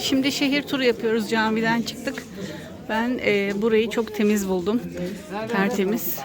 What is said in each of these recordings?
Şimdi şehir turu yapıyoruz. Camiden çıktık. Ben e, burayı çok temiz buldum. Tertemiz.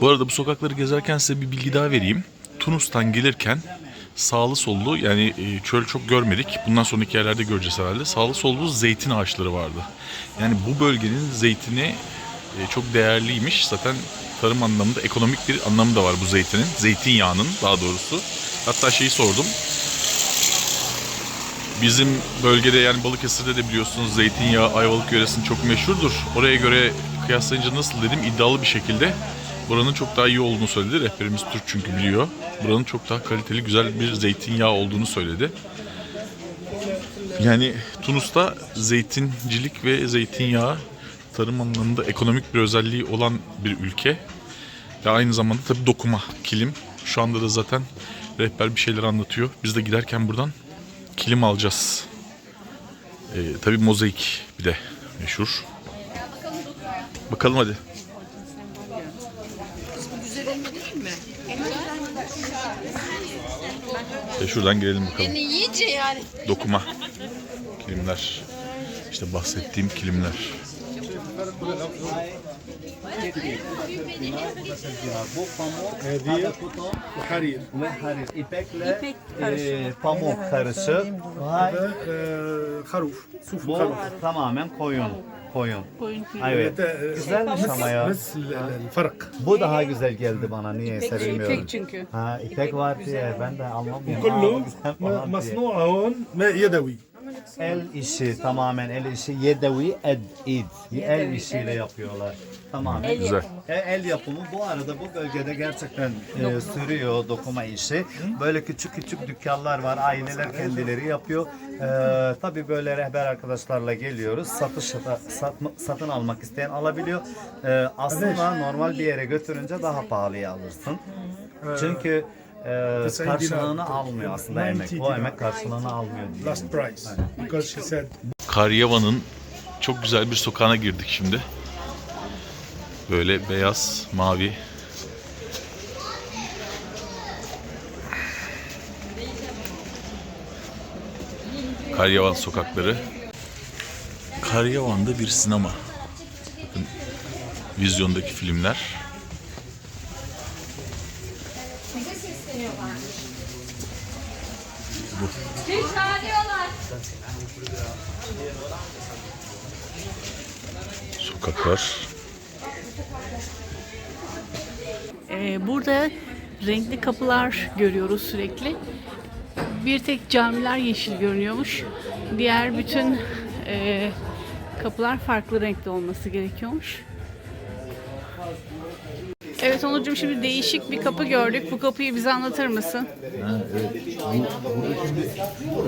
Bu arada bu sokakları gezerken size bir bilgi daha vereyim. Tunus'tan gelirken sağlı sollu yani e, çöl çok görmedik. Bundan sonraki yerlerde göreceğiz herhalde. Sağlı sollu zeytin ağaçları vardı. Yani bu bölgenin zeytini e, çok değerliymiş. Zaten tarım anlamında ekonomik bir anlamı da var bu zeytinin. Zeytinyağının daha doğrusu. Hatta şeyi sordum. Bizim bölgede yani Balıkesir'de de biliyorsunuz zeytinyağı Ayvalık yöresinin çok meşhurdur. Oraya göre kıyaslayınca nasıl dedim iddialı bir şekilde buranın çok daha iyi olduğunu söyledi. Rehberimiz Türk çünkü biliyor. Buranın çok daha kaliteli güzel bir zeytinyağı olduğunu söyledi. Yani Tunus'ta zeytincilik ve zeytinyağı tarım anlamında ekonomik bir özelliği olan bir ülke. Ve aynı zamanda tabii dokuma, kilim. Şu anda da zaten rehber bir şeyler anlatıyor. Biz de giderken buradan kilim alacağız. Ee, tabii mozaik bir de meşhur. Bakalım hadi. E şuradan girelim bakalım. iyice yani. Dokuma kilimler. İşte bahsettiğim kilimler. Bu pamuk, ada harir. Ve harir. İpekle İpek e, pamuk karısı. Ve e, haruf, suf Bu haruf. tamamen koyun. Koyun. koyun evet. Güzelmiş ama ya. Fark. Bu daha güzel geldi bana niye bilmiyorum. İpek çünkü. Ha, ipek var diye ben de anlamıyorum. Kullu masnu'un ve yedevi. El işi tamamen el işi. Yedevi ed id. El işiyle yapıyorlar. Tamamen. El Güzel. yapımı. E, el yapımı bu arada bu bölgede gerçekten e, sürüyor dokuma işi. Böyle küçük küçük dükkanlar var. Aileler kendileri yapıyor. E, tabii böyle rehber arkadaşlarla geliyoruz. Satış satma- satın almak isteyen alabiliyor. E, aslında normal bir yere götürünce daha pahalıya alırsın. Çünkü e, karşılığını almıyor aslında emek. Bu emek karşılığını almıyor diye. last price because she said Karyava'nın çok güzel bir sokağına girdik şimdi. Böyle beyaz, mavi. Karyavan sokakları. Karyavan'da bir sinema. Bakın vizyondaki filmler. Sokaklar. Ee, burada renkli kapılar görüyoruz sürekli. Bir tek camiler yeşil görünüyormuş. Diğer bütün e, kapılar farklı renkte olması gerekiyormuş. Evet Onurcuğum şimdi değişik bir kapı gördük. Bu kapıyı bize anlatır mısın? Ha, evet. Bu, burada şimdi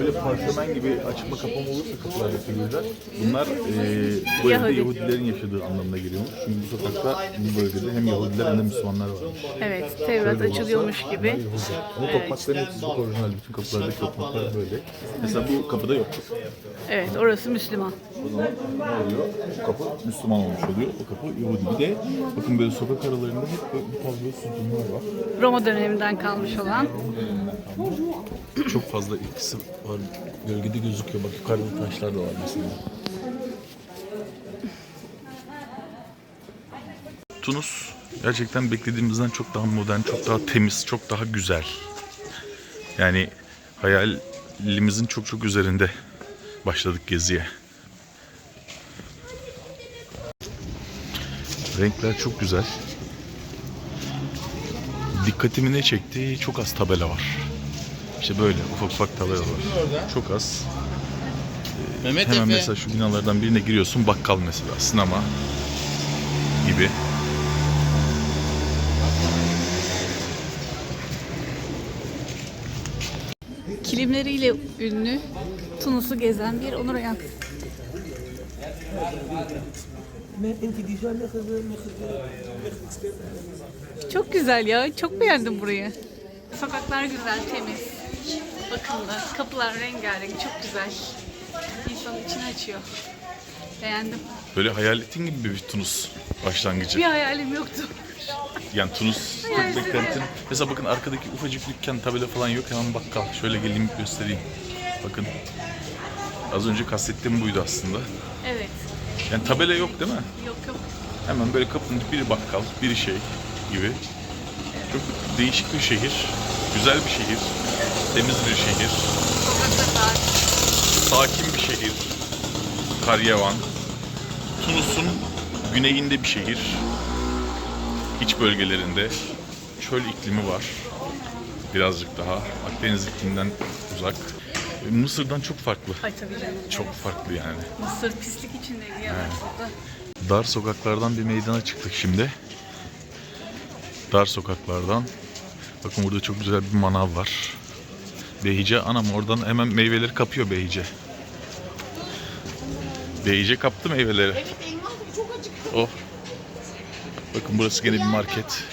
böyle parşömen gibi açma kapama olursa kapılardaki figürler bunlar e, bu evde Yahudi. Yahudilerin yaşadığı anlamına geliyormuş. Çünkü bu sokakta bu bölgede hem Yahudiler hem de Müslümanlar varmış. Evet, Tevrat açılıyormuş gibi. Bu tokmakların hepsi çok orijinal. Bütün kapılardaki tokmaklar böyle. Mesela bu kapıda yok. Evet, orası Müslüman. O zaman ne oluyor? Bu kapı Müslüman olmuş oluyor. O kapı Yahudi. Bir de bakın böyle sokak aralarında hep bu. Roma döneminden kalmış olan. Çok fazla etkisi var. Gölgede gözüküyor. Bak yukarıda taşlar da var mesela. Tunus gerçekten beklediğimizden çok daha modern, çok daha temiz, çok daha güzel. Yani hayalimizin çok çok üzerinde başladık geziye. Renkler çok güzel. Dikkatimi ne çekti? Çok az tabela var. İşte böyle ufak ufak tabelalar var. Çok az. Mehmet Hemen Efe. mesela şu binalardan birine giriyorsun bakkal mesela sinema gibi. Kilimleriyle ünlü Tunus'u gezen bir Onur Ayan. Çok güzel ya. Çok beğendim burayı. Sokaklar güzel, temiz. Bakımlı. Kapılar rengarenk. Çok güzel. İnsanın içini açıyor. Beğendim. Böyle hayal ettiğin gibi bir Tunus başlangıcı. Bir hayalim yoktu. Yani Tunus çok beklentim. Mesela bakın arkadaki ufacık dükkan tabela falan yok hemen bakkal. Şöyle geleyim göstereyim. Bakın. Az önce kastettiğim buydu aslında. Evet. Yani tabela yok değil mi? Yok yok. Hemen böyle kapının biri bakkal, biri şey gibi. Çok değişik bir şehir. Güzel bir şehir. Temiz bir şehir. Sakin bir şehir. Karyavan. Tunus'un güneyinde bir şehir. İç bölgelerinde çöl iklimi var. Birazcık daha Akdeniz ikliminden uzak. Mısır'dan çok farklı. Ay tabii canım. Çok farklı yani. Mısır pislik içindeydi ya. burada. Dar sokaklardan bir meydana çıktık şimdi. Dar sokaklardan. Bakın burada çok güzel bir manav var. Behice anam oradan hemen meyveleri kapıyor Behice. Behice kaptı meyveleri. Evet çok acıktım. Oh. Bakın burası gene bir market.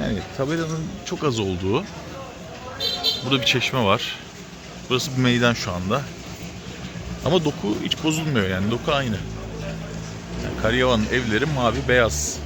Yani tabelanın çok az olduğu. Burada bir çeşme var. Burası bir meydan şu anda. Ama doku hiç bozulmuyor yani doku aynı. Karyavan'ın evleri mavi beyaz.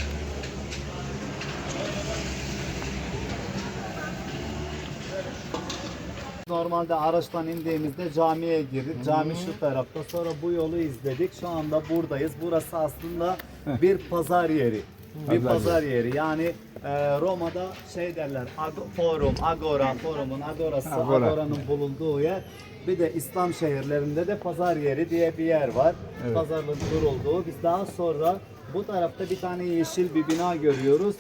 Normalde araçtan indiğimizde camiye girdik. Cami şu tarafta. Sonra bu yolu izledik. Şu anda buradayız. Burası aslında bir pazar yeri. Bir pazar yeri. Yani e, Roma'da şey derler. ag- forum, agora, forumun agorası, agora'nın bulunduğu yer. Bir de İslam şehirlerinde de pazar yeri diye bir yer var. Pazarlığın kurulduğu. Biz daha sonra bu tarafta bir tane yeşil bir bina görüyoruz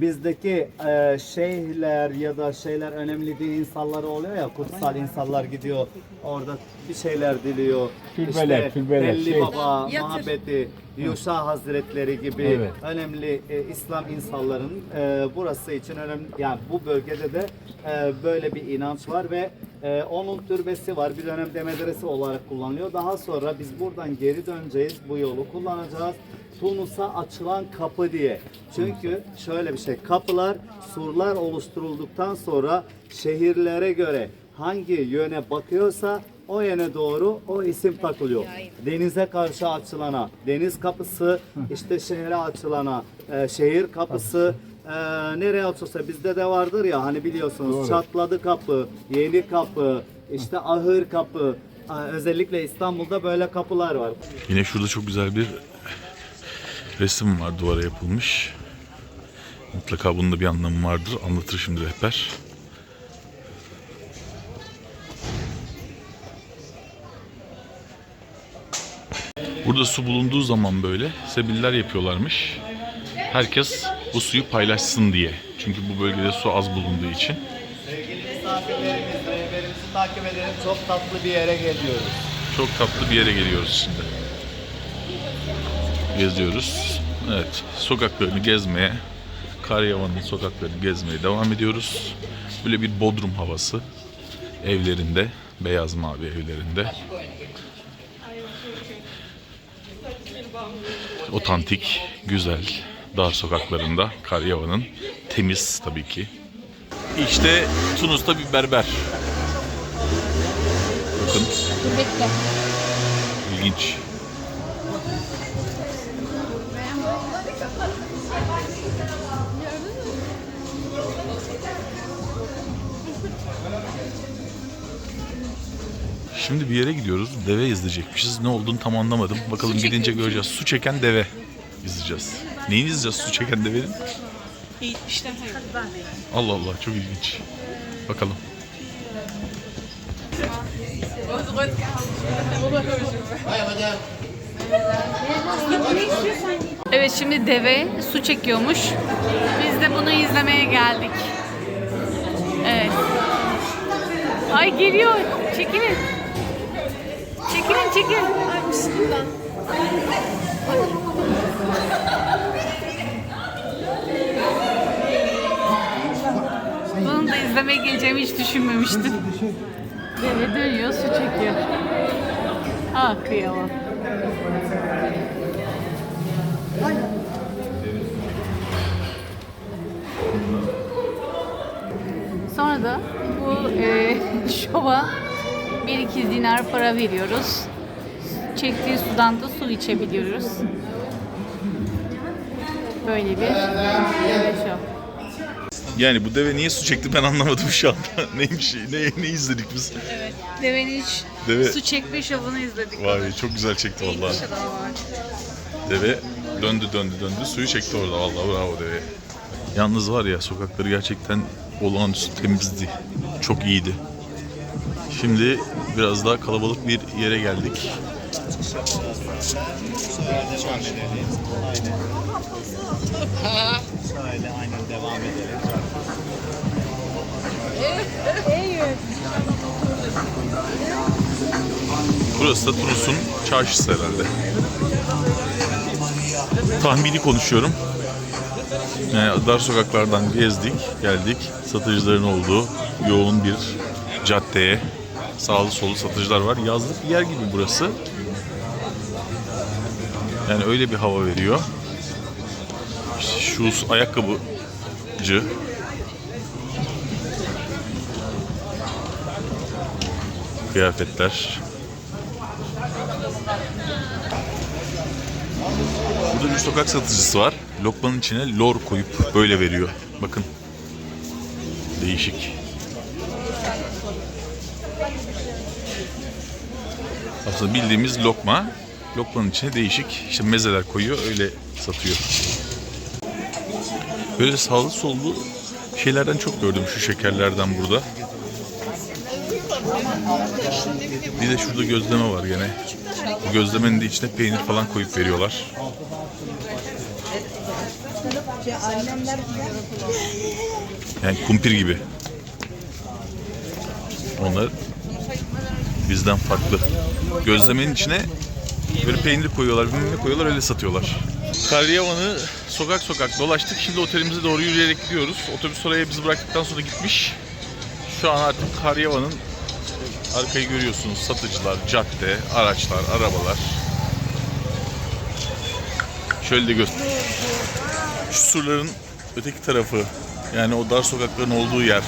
bizdeki e, şeyhler ya da şeyler önemli din insanları oluyor ya kutsal insanlar gidiyor orada bir şeyler diliyor. Türbeler, işte türbeler, Belli şey. Baba, Muhabbeti, Yuşa Hazretleri gibi Evet. önemli e, İslam insanların e, burası için önemli yani bu bölgede de e, böyle bir inanç var ve e, onun türbesi var. Bir dönemde medrese olarak kullanılıyor. Daha sonra biz buradan geri döneceğiz. Bu yolu kullanacağız. Tunus'a açılan kapı diye. Çünkü şöyle bir şey. Kapılar surlar oluşturulduktan sonra şehirlere göre hangi yöne bakıyorsa o yöne doğru o isim takılıyor. Denize karşı açılana deniz kapısı, işte şehre açılana e, şehir kapısı, e, nereye açılsa bizde de vardır ya hani biliyorsunuz çatladı kapı, yeni kapı, işte ahır kapı. Özellikle İstanbul'da böyle kapılar var. Yine şurada çok güzel bir resim var duvara yapılmış. Mutlaka bunun da bir anlamı vardır. Anlatır şimdi rehber. Burada su bulunduğu zaman böyle sebiller yapıyorlarmış. Herkes bu suyu paylaşsın diye. Çünkü bu bölgede su az bulunduğu için. Sevgili misafirlerimiz, rehberimizi takip edelim. Çok tatlı bir yere geliyoruz. Çok tatlı bir yere geliyoruz şimdi. Geziyoruz. Evet, sokaklarını gezmeye, Karyavan'ın sokaklarını gezmeye devam ediyoruz. Böyle bir Bodrum havası evlerinde, beyaz mavi evlerinde. Otantik, güzel, dar sokaklarında Karyavan'ın temiz tabii ki. İşte Tunus'ta bir berber. Bakın. İlginç. Şimdi bir yere gidiyoruz. Deve izleyecekmişiz. Ne olduğunu tam anlamadım. Bakalım gidince göreceğiz. Su çeken deve izleyeceğiz. Neyi izleyeceğiz su çeken devenin? Eğitmişler hayvan. Allah Allah çok ilginç. Bakalım. Evet şimdi deve su çekiyormuş. Biz de bunu izlemeye geldik. Evet. Ay geliyor. Çekilin. Çekilin çekilin. Bunu da izlemeye geleceğimi hiç düşünmemiştim. Deve dönüyor, su çekiyor. Ah kıyamam. Sonra da bu e, şova 1-2 dinar para veriyoruz. Çektiği sudan da su içebiliyoruz. Böyle bir deve şov. Yani bu deve niye su çekti ben anlamadım şu anda. Neymiş, ne, ne izledik biz? Devenin hiç Deve, Su çekme şovunu izledik. vay çok güzel çekti adam var. Deve döndü döndü döndü suyu çekti orada vallahi bravo deve. Yalnız var ya sokakları gerçekten olağanüstü temizdi. Çok iyiydi. Şimdi biraz daha kalabalık bir yere geldik. Burası da Tunus'un çarşısı herhalde. Tahmini konuşuyorum. Yani dar sokaklardan gezdik, geldik. Satıcıların olduğu yoğun bir caddeye. Sağlı sollu satıcılar var. Yazlık bir yer gibi burası. Yani öyle bir hava veriyor. Şu ayakkabıcı. Kıyafetler. Burada bir sokak satıcısı var. Lokmanın içine lor koyup böyle veriyor. Bakın. Değişik. Aslında bildiğimiz lokma. Lokmanın içine değişik işte mezeler koyuyor öyle satıyor. Böyle sağlı sollu şeylerden çok gördüm şu şekerlerden burada. Bir de şurada gözleme var gene. Bu gözlemenin de içine peynir falan koyup veriyorlar. Yani kumpir gibi. Onlar bizden farklı. Gözlemenin içine böyle peynir koyuyorlar, bilmem ne koyuyorlar öyle satıyorlar. Karyavan'ı sokak sokak dolaştık. Şimdi otelimize doğru yürüyerek gidiyoruz. Otobüs oraya bizi bıraktıktan sonra gitmiş. Şu an artık Karyavan'ın arkayı görüyorsunuz. Satıcılar, cadde, araçlar, arabalar. Şöyle de göster. Şu surların öteki tarafı yani o dar sokakların olduğu yer.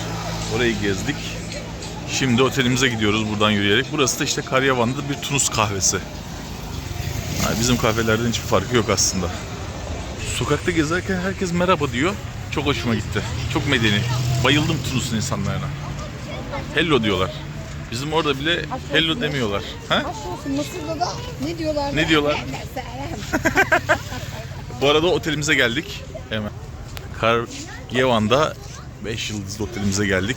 Orayı gezdik. Şimdi otelimize gidiyoruz buradan yürüyerek. Burası da işte Karyavan'da bir Tunus kahvesi. Yani bizim kahvelerden hiçbir farkı yok aslında. Sokakta gezerken herkes merhaba diyor. Çok hoşuma gitti. Çok medeni. Bayıldım Tunus'un insanlarına. Hello diyorlar. Bizim orada bile hello demiyorlar. Ha? Aşk olsun Mısır'da da ne diyorlar? Ne diyorlar? Bu arada otelimize geldik. Hemen. Karyevan'da 5 yıldızlı otelimize geldik.